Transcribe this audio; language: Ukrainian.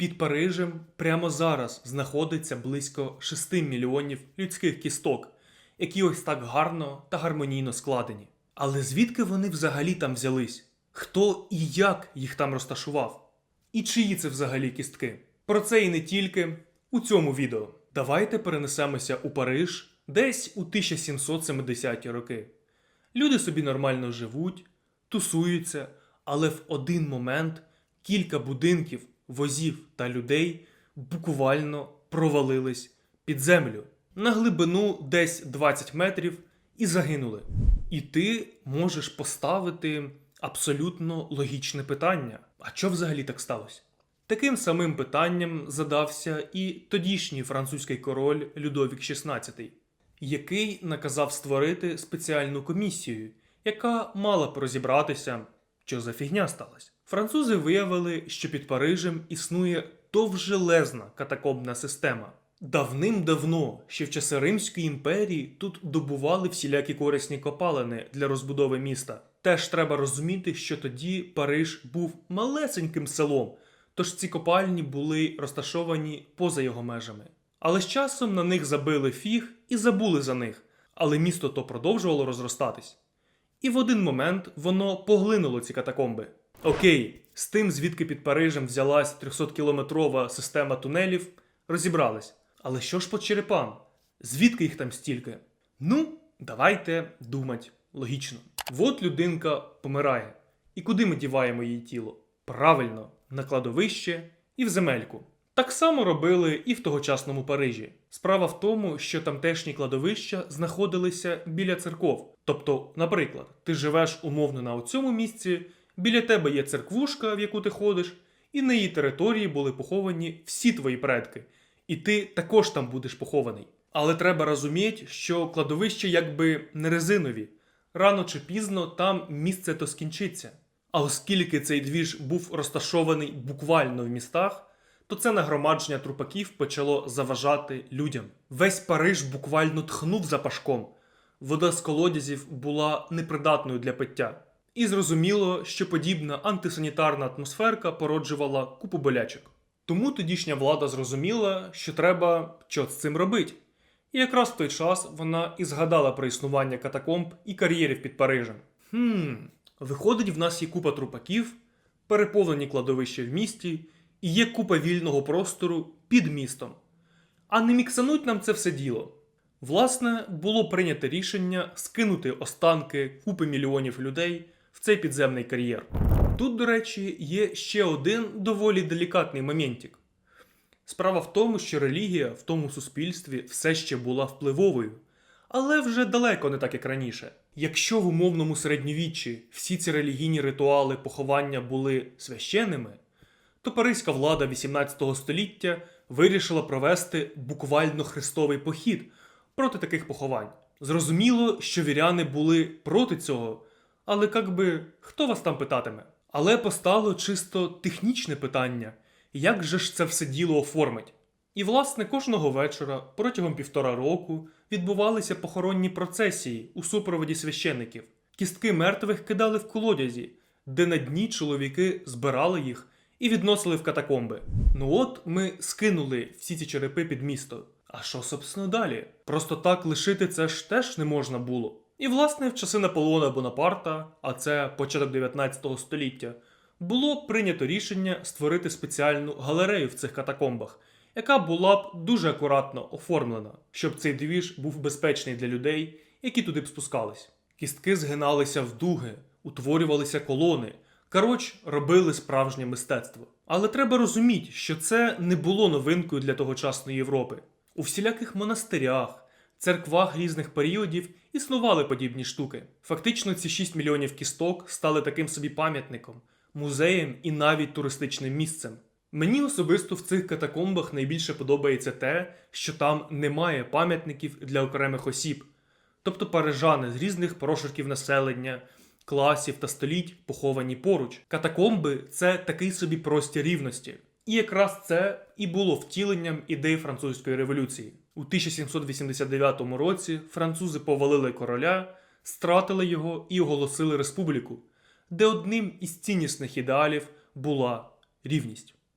Під Парижем прямо зараз знаходиться близько 6 мільйонів людських кісток, які ось так гарно та гармонійно складені. Але звідки вони взагалі там взялись? Хто і як їх там розташував? І чиї це взагалі кістки? Про це і не тільки у цьому відео. Давайте перенесемося у Париж десь у 1770-ті роки. Люди собі нормально живуть, тусуються, але в один момент кілька будинків, возів та людей буквально провалились під землю на глибину десь 20 метрів і загинули. І ти можеш поставити абсолютно логічне питання: а що взагалі так сталося? Таким самим питанням задався і тодішній французький король Людовік XVI, який наказав створити спеціальну комісію, яка мала б розібратися, що за фігня сталася. Французи виявили, що під Парижем існує довжелезна катакомбна система. Давним-давно, ще в часи Римської імперії, тут добували всілякі корисні копалини для розбудови міста. Теж треба розуміти, що тоді Париж був малесеньким селом, тож ці копальні були розташовані поза його межами. Але з часом на них забили фіг і забули за них, але місто то продовжувало розростатись. І в один момент воно поглинуло ці катакомби. Окей, з тим, звідки під Парижем взялась 300-кілометрова система тунелів, розібрались. Але що ж по черепам? Звідки їх там стільки? Ну, давайте думати логічно. От людинка помирає. І куди ми діваємо її тіло? Правильно, на кладовище і в земельку. Так само робили і в тогочасному Парижі. Справа в тому, що тамтешні кладовища знаходилися біля церков. Тобто, наприклад, ти живеш умовно на цьому місці, біля тебе є церквушка, в яку ти ходиш, і на її території були поховані всі твої предки, і ти також там будеш похований. Але треба розуміти, що кладовища якби не резинові. Рано чи пізно там місце то скінчиться. А оскільки цей двіж був розташований буквально в містах, то це нагромадження трупаків почало заважати людям. Весь Париж буквально тхнув запашком. Вода з колодязів була непридатною для пиття. І зрозуміло, що подібна антисанітарна атмосферка породжувала купу болячок. Тому тодішня влада зрозуміла, що треба щось з цим робити. І якраз в той час вона і згадала про існування катакомб і кар'єрів під Парижем. Хм, виходить, в нас є купа трупаків, переповнені кладовища в місті, і є купа вільного простору під містом. А не міксануть нам це все діло. Власне, було прийнято рішення скинути останки купи мільйонів людей в цей підземний кар'єр. Тут, до речі, є ще один доволі делікатний моментик. Справа в тому, що релігія в тому суспільстві все ще була впливовою, але вже далеко не так, як раніше. Якщо в умовному середньовіччі всі ці релігійні ритуали поховання були священними, то паризька влада 18 століття вирішила провести буквально хрестовий похід проти таких поховань. Зрозуміло, що віряни були проти цього, але як би хто вас там питатиме? Але постало чисто технічне питання, як же ж це все діло оформить? І, власне, кожного вечора протягом півтора року відбувалися похоронні процесії у супроводі священиків. Кістки мертвих кидали в колодязі, де на дні чоловіки збирали їх і відносили в катакомби. Ну от ми скинули всі ці черепи під місто. А що, собственно, далі? Просто так лишити це ж теж не можна було. І, власне, в часи Наполеона Бонапарта, а це початок 19 століття, було прийнято рішення створити спеціальну галерею в цих катакомбах, яка була б дуже акуратно оформлена, щоб цей двіж був безпечний для людей, які туди б спускались. Кістки згиналися в дуги, утворювалися колони. Коротше, робили справжнє мистецтво. Але треба розуміти, що це не було новинкою для тогочасної Європи. У всіляких монастирях, церквах різних періодів існували подібні штуки. Фактично, ці 6 мільйонів кісток стали таким собі пам'ятником, музеєм і навіть туристичним місцем. Мені особисто в цих катакомбах найбільше подобається те, що там немає пам'ятників для окремих осіб, тобто парижани з різних прошарків населення, класів та століть поховані поруч. Катакомби це такий собі простір рівності. І якраз це і було втіленням ідей французької революції. У 1789 році французи повалили короля, стратили його і оголосили республіку, де одним із ціннісних ідеалів була рівність.